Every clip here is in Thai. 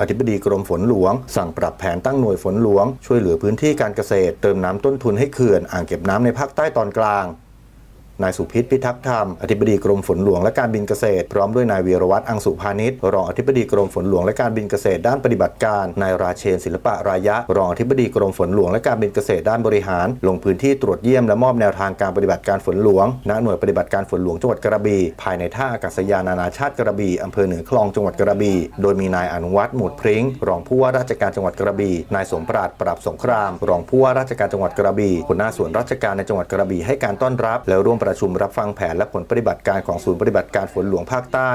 อธิบดีกรมฝนหลวง สั่งปรับแผนตั้งหน่วยฝนหลวง ช่วยเหลือพื้นที่การเกษตร เติมน้ำต้นทุนให้เขื่อนอ่างเก็บน้ำในภาคใต้ตอนกลาง นายสุพิษพิทักษ์ธรรม อธิบดีกรมฝนหลวงและการบินเกษตร พร้อมด้วยนายวีรวัตรอังสุพานิชรองอธิบดีกรมฝนหลวงและการบินเกษตรด้านปฏิบัติการ นายราเชนศิลปะรายะ รองอธิบดีกรมฝนหลวงและการบินเกษตรด้านบริหาร ลงพื้นที่ตรวจเยี่ยมและมอบแนวทางการปฏิบัติการฝนหลวง ณ หน่วยปฏิบัติการฝนหลวงจังหวัดกระบี่ ภายในท่าอากาศยานานาชาติกระบี่อำเภอเหนือคลองจังหวัดกระบี่ โดยมีนายอนุวัฒน์หมุดพริ้ง รองผู้ว่าราชการจังหวัดกระบี่ นายสมปราดปราบสงคราม รองผู้ว่าราชการจังหวัดกระบี่หัวหน้าส่วนราชการในจังหวัดกระบี่ให้การต้อนรับและร่วมประชุมรับฟังแผนและผลปฏิบัติการของศูนย์ปฏิบัติการฝนหลวงภาคใต้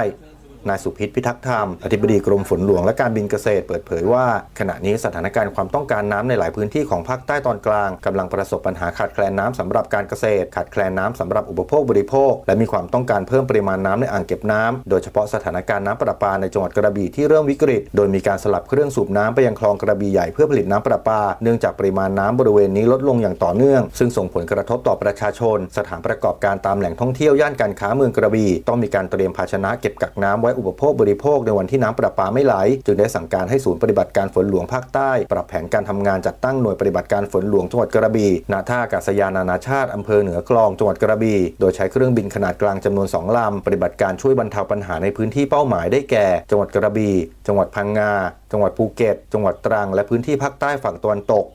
นายสุพิษพิทักษ์ธรรม อธิบดีกรมฝนหลวงและการบินเกษตรเปิดเผยว่า ขณะนี้สถานการณ์ความต้องการน้ำในหลายพื้นที่ของภาคใต้ตอนกลางกำลังประสบปัญหาขาดแคลนน้ำสำหรับการเกษตร ขาดแคลนน้ำสำหรับอุปโภคบริโภค และมีความต้องการเพิ่มปริมาณน้ำในอ่างเก็บน้ำโดยเฉพาะสถานการณ์น้ำประปาในจังหวัดกระบี่ที่เริ่มวิกฤต โดยมีการสลับเครื่องสูบน้ำไปยังคลองกระบี่ใหญ่เพื่อผลิตน้ำประปา เนื่องจากปริมาณน้ำบริเวณนี้ลดลงอย่างต่อเนื่อง ซึ่งส่งผลกระทบต่อประชาชน สถานประกอบการตามแหล่งท่องเที่ยวย่านการค้าเมืองกระบี่ต้องมีการเตรียมภาชนะเก็บกักน้ำไวว้อุปโภคบริโภคในวันที่น้ำประปาไม่ไหล จึงได้สั่งการให้ศูนย์ปฏิบัติการฝนหลวงภาคใต้ ปรับแผนการทำงานจัดตั้งหน่วยปฏิบัติการฝนหลวงจังหวัดกระบี่ณท่าอากาศยานานาชาติอำเภอเหนือคลองจังหวัดกระบี่โดยใช้เครื่องบินขนาดกลางจำนวน 2 ลำ ปฏิบัติการช่วยบรรเทาปัญหาในพื้นที่เป้าหมายได้แก่ จังหวัดกระบี่จังหวัดพังงาจังหวัดภูเก็ต จังหวัดตรัง และพื้นที่ภาคใต้ฝั่งตะวันตก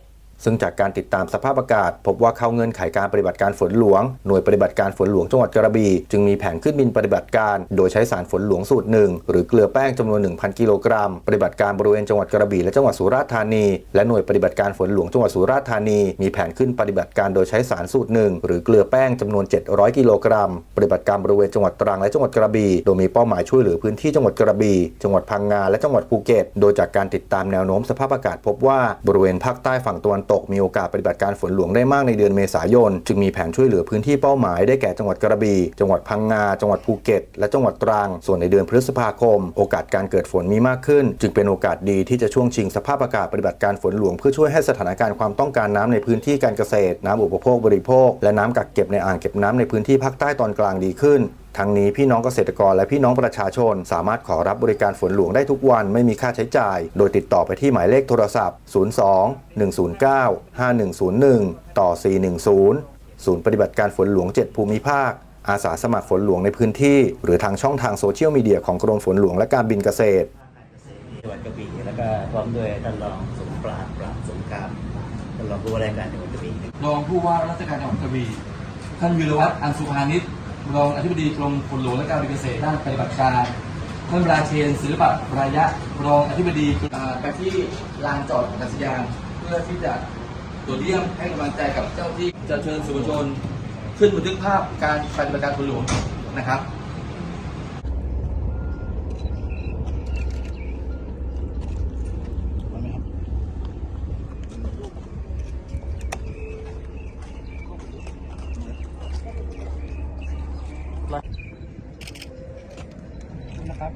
ซึ่งจากการติดตามสภาพอากาศ พบว่าเข้าเงื่อนไขการปฏิบัติการฝนหลวง หน่วยปฏิบัติการฝนหลวงจังหวัดกระบี่จึงมีแผนขึ้นบินปฏิบัติการ โดยใช้สารฝนหลวงสูตรหนึ่งหรือเกลือแป้งจำนวน 1,000 กิโลกรัม ปฏิบัติการบริเวณจังหวัดกระบี่และจังหวัดสุราษฎร์ธานี และหน่วยปฏิบัติการฝนหลวงจังหวัดสุราษฎร์ธานี มีแผนขึ้นปฏิบัติการโดยใช้สารสูตรหนึ่งหรือเกลือแป้งจำนวน 700 กิโลกรัม ปฏิบัติการบริเวณจังหวัดตรังและจังหวัดกระบี่ โดยมีเป้าหมายช่วยเหลือพื้นที่จังหวัดกระบี่ จังหวัดพังงา และจังหวัดภูเก็ต โดยจากการติดตามแนวโน้มสภาพอากาศพบว่าบริเวณภาคใต้ฝั่งตะวันตกมีโอกาสปฏิบัติการฝนหลวงได้มากในเดือนเมษายน จึงมีแผนช่วยเหลือพื้นที่เป้าหมายได้แก่จังหวัดกระบี่ จังหวัดพังงา จังหวัดภูเก็ต และจังหวัดตรัง ส่วนในเดือนพฤษภาคม โอกาสการเกิดฝนมีมากขึ้น จึงเป็นโอกาสดีที่จะช่วงชิงสภาพอากาศปฏิบัติการฝนหลวงเพื่อช่วยให้สถานการณ์ความต้องการน้ำในพื้นที่การเกษตร น้ำอุปโภคบริโภค และน้ำกักเก็บในอ่างเก็บน้ำในพื้นที่ภาคใต้ตอนกลางดีขึ้นทั้งนี้พี่น้องเกษตรกรและพี่น้องประชาชน สามารถขอรับบริการฝนหลวงได้ทุกวันไม่มีค่าใช้จ่าย โดยติดต่อไปที่หมายเลขโทรศัพท์ 02 109 5101 ต่อ 410 ศูนย์ปฏิบัติการฝนหลวง 7 ภูมิภาค อาสาสมัครฝนหลวงในพื้นที่ หรือทางช่องทางโซเชียลมีเดียของกรมฝนหลวงและการบินเกษตรจังหวัดกระบี่แล้วก็พร้อมด้วยท่านรองสมปราดปราบสงครามท่านรองผู้ว่าราชการจังหวัดกระบี่รองผู้ว่าราชการจังหวัดกระบี่ท่านวีรวัตรอังสุภานิชรองอธิบดีกรมฝนหลวงและการบินเกษตรด้านปฏิบัติการท่านราเชนศิลปะรายะรองอธิบดีอ่าไปที่ลานจอดอากาศยานเพื่อที่จะตรวจเยี่ยมให้กำลังใจกับเจ้าที่จะเชิญสื่อมวลชนขึ้นบันทึกภาพการปฏิบัติการฝนหลวงนะครับนะครับ